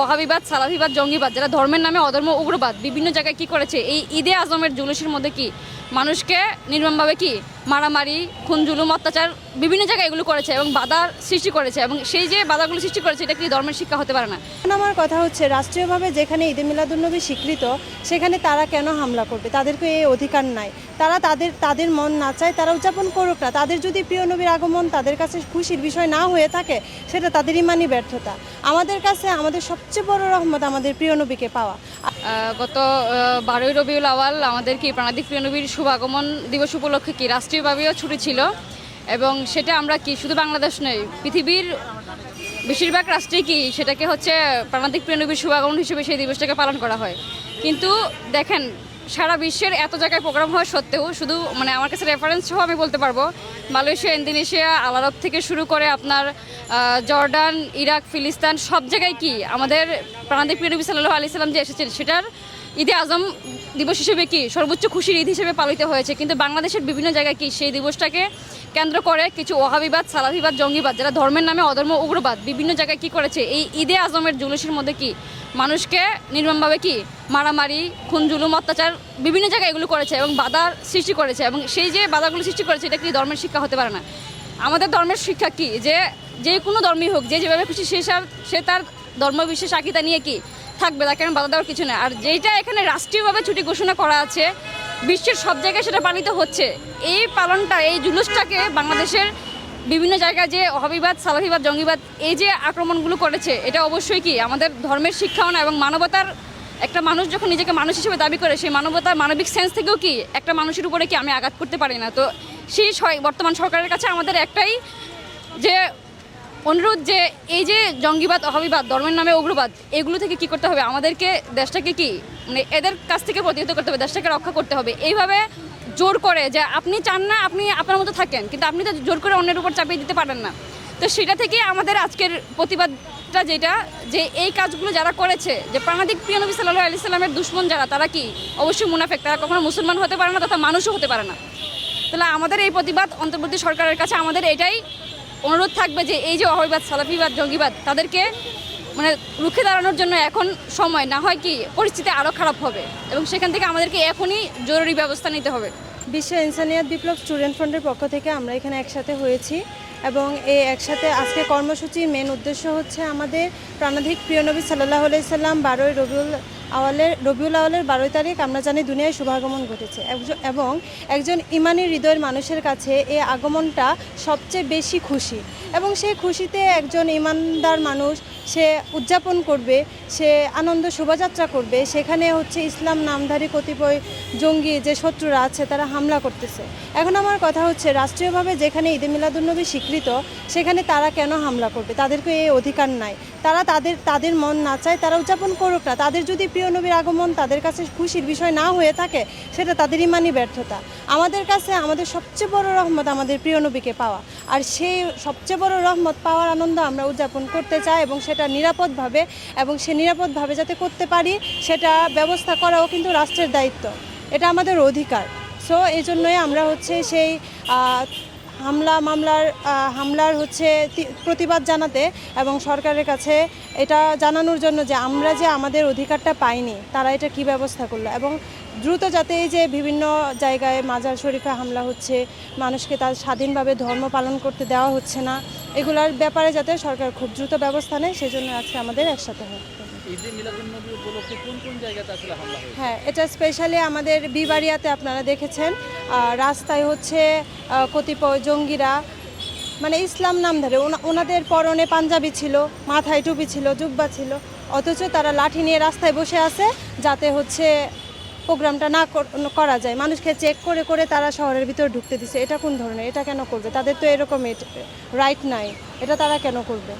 ওহাবিবাদ সালাফিবাদ, জঙ্গিবাদ, যারা ধর্মের নামে অধর্ম, উগ্রবাদ, বিভিন্ন জায়গায় কি করেছে? এই ঈদে আজমের জুলুসের মধ্যে কি? মানুষকে নির্মমভাবে কি? মারামারি, খুন, জুলুম, অত্যাচার বিভিন্ন জায়গায় এগুলো করেছে এবং বাধার সৃষ্টি করেছে এবং সেই যে বাধাগুলো সৃষ্টি করেছে, এটা কি ধর্মের শিক্ষা হতে পারে না? আমার কথা হচ্ছে, রাষ্ট্রীয়ভাবে যেখানে ঈদে মিলাদুন্নবী স্বীকৃত, সেখানে তারা কেন হামলা করবে? তাদেরকে এই অধিকার নাই। তারা তাদের তাদের মন না চায়, তারা উদযাপন করুক না। তাদের যদি প্রিয় নবীর আগমন তাদের কাছে খুশির বিষয় না হয়ে থাকে, সেটা তাদের ইমানই ব্যর্থতা। আমাদের কাছে, আমাদের সবচেয়ে বড় রহমত আমাদের প্রিয় নবীকে পাওয়া। গত বারোই রবিউল আওয়াল আমাদের কি প্রাণাদিক প্রিয় নবীর শুভাগমন দিবস উপলক্ষে কি রাষ্ট্রীয়ভাবেও ছুটি ছিল? এবং সেটা আমরা কি, শুধু বাংলাদেশ নয়, পৃথিবীর বেশিরভাগ রাষ্ট্রে কি সেটাকে হচ্ছে প্রাণাদিক প্রিয় নবীর শুভাগমন হিসেবে সেই দিবসটাকে পালন করা হয়? কিন্তু দেখেন সারা বিশ্বের এত জায়গায় প্রোগ্রাম হওয়া সত্ত্বেও শুধু মানে আমার কাছে রেফারেন্স সহ আমি বলতে পারব, মালয়েশিয়া, ইন্দোনেশিয়া আল আরব থেকে শুরু করে আপনার জর্ডান, ইরাক, ফিলিস্তান, সব জায়গায় কি আমাদের প্রাণদীপ নবী সাল্লাহ আলি সাল্লাম যে এসেছেন, সেটার ঈদে আজম দিবস হিসেবে কি সর্বোচ্চ খুশির ঈদ হিসেবে পালিত হয়েছে, কিন্তু বাংলাদেশের বিভিন্ন জায়গায় কি সেই দিবসটাকে কেন্দ্র করে কিছু ওহাবিবাদ সালাফিবাদ, জঙ্গিবাদ, যারা ধর্মের নামে অধর্ম, উগ্রবাদ, বিভিন্ন জায়গায় কি করেছে? এই ঈদে আজমের জুলুসের মধ্যে কি? মানুষকে নির্মমভাবে কি? মারামারি খুন জুলুম অত্যাচার বিভিন্ন জায়গায় এগুলো করেছে এবং বাধার সৃষ্টি করেছে এবং সেই যে বাধাগুলো সৃষ্টি করেছে, এটা কি ধর্মের শিক্ষা হতে পারে না? আমাদের ধর্মের শিক্ষা কি? যে যে কোনো ধর্মই হোক, যে যেভাবে খুশি সে সে তার ধর্মবিশ্বাস আকিতা নিয়ে কি থাকবে? তাকে বাধা দেওয়ার কিছু না আর যেটা এখানে রাষ্ট্রীয়ভাবে ছুটি ঘোষণা করা আছে বিশ্বের সব জায়গায় সেটা পালিত হচ্ছে। এই পালনটা, এই জুলুসটাকে বাংলাদেশের বিভিন্ন জায়গায় যে অহাবিবাদ সালাহিবাদ, জঙ্গিবাদ, এই যে আক্রমণগুলো করেছে, এটা অবশ্যই কি আমাদের ধর্মের শিক্ষাও না এবং মানবতার একটা মানুষ যখন নিজেকে মানুষ হিসেবে দাবি করে, সেই মানবতার মানবিক সেন্স থেকেও কি একটা মানুষের উপরে কি আমি আঘাত করতে পারি না? তো সেই বর্তমান সরকারের কাছে আমাদের একটাই যে অনুরোধ যে এই যে জঙ্গিবাদ অহাবিবাদ ধর্মের নামে উগ্রবাদ, এগুলো থেকে কি করতে হবে? আমাদেরকে দেশটাকে কি মানে এদের কাছ থেকে প্রতিহত করতে হবে, দেশটাকে রক্ষা করতে হবে। এইভাবে জোর করে যে আপনি চান না, আপনি আপনার মতো থাকেন, কিন্তু আপনি তো জোর করে অন্যের উপর চাপিয়ে দিতে পারেন না। তো সেটা থেকে আমাদের আজকের প্রতিবাদটা যেটা, যে এই কাজগুলো যারা করেছে, যে প্রাণাদিক প্রিয় নবী সাল্লাহ আলি সাল্লামের দুশ্মন যারা, তারা কি অবশ্যই মুনাফেক? তারা কখনো মুসলমান হতে পারে না, তথা মানুষও হতে পারে না। তাহলে আমাদের এই প্রতিবাদ অন্তর্বর্তী সরকারের কাছে, আমাদের এটাই অনুরোধ থাকবে যে এই যে অহবিবাদ সালাফিবাদ, জঙ্গিবাদ, তাদেরকে মানে রুখে দাঁড়ানোর জন্য এখন সময়, না হয় কি পরিস্থিতি আরও খারাপ হবে এবং সেখান থেকে আমাদেরকে এখনই জরুরি ব্যবস্থা নিতে হবে। বিশ্ব ইনসানিয়াত বিপ্লব স্টুডেন্ট ফ্রন্টের পক্ষ থেকে আমরা এখানে একসাথে হয়েছি এবং এই একসাথে আজকে কর্মসূচির মেন উদ্দেশ্য হচ্ছে আমাদের প্রাণাধিক প্রিয়নবী সাল্লাহ সাল্লাম বারোই রবিউল আওয়ালের, রবিউল আওয়ালের বারোই তারিখ আমরা জানি দুনিয়ায় শুভাগমন ঘটেছে। এবং একজন ইমানি হৃদয়ের মানুষের কাছে এই আগমনটা সবচেয়ে বেশি খুশি। এবং সেই খুশিতে একজন ইমানদার মানুষ, সে উদযাপন করবে, সে আনন্দ শোভাযাত্রা করবে। সেখানে হচ্ছে ইসলাম নামধারী কতিপয় জঙ্গি, যে শত্রুরা আছে, তারা হামলা করতেছে। এখন আমার কথা হচ্ছে, রাষ্ট্রীয়ভাবে যেখানে ঈদে মিলাদুন্নবী স্বীকৃত, সেখানে তারা কেন হামলা করবে? তাদেরকে এই অধিকার নাই। তারা তাদের তাদের মন না চায়, তারা উদযাপন করুক না। তাদের যদি প্রিয় নবীর আগমন তাদের কাছে খুশির বিষয় না হয়ে থাকে, সেটা তাদের ইমানই ব্যর্থতা। আমাদের কাছে আমাদের সবচেয়ে বড় রহমত আমাদের প্রিয় নবীকে পাওয়া। আর সেই সবচেয়ে বড় রহমত পাওয়ার আনন্দ আমরা উদযাপন করতে চাই এবং সেটা নিরাপদভাবে এবং সে নিরাপদভাবে যাতে করতে পারি, সেটা ব্যবস্থা করাও কিন্তু রাষ্ট্রের দায়িত্ব। এটা আমাদের অধিকার। সো এই জন্যই আমরা হচ্ছে সেই হামলা মামলার হামলার হচ্ছে প্রতিবাদ জানাতে এবং সরকারের কাছে এটা জানানোর জন্য যে আমরা যে আমাদের অধিকারটা পাইনি, তারা এটা কি ব্যবস্থা করল? এবং দ্রুত যাতে এই যে বিভিন্ন জায়গায় মাজার শরীফে হামলা হচ্ছে, মানুষকে তার স্বাধীনভাবে ধর্ম পালন করতে দেওয়া হচ্ছে না, এগুলার ব্যাপারে যাতে সরকার খুব দ্রুত ব্যবস্থা নেয়, সেজন্য আজকে আমাদের একসাথে হয়। হ্যাঁ এটা স্পেশালি আমাদের বিবাড়িয়াতে আপনারা দেখেছেন। রাস্তায় হচ্ছে কতিপয় জঙ্গিরা মানে ইসলাম নামধারে ওনা- ওনাদের পরনে পাঞ্জাবি ছিল, মাথায় টুপি ছিল, জুব্বা ছিল, অথচ তারা লাঠি নিয়ে রাস্তায় বসে আছে যাতে হচ্ছে প্রোগ্রামটা না করা যায়। মানুষকে চেক করে করে তারা শহরের ভিতর ঢুকতে দিছে। এটা কোন ধরনের? এটা কেন করবে? তাদের তো এরকম রাইট নাই। এটা তারা কেন করবে?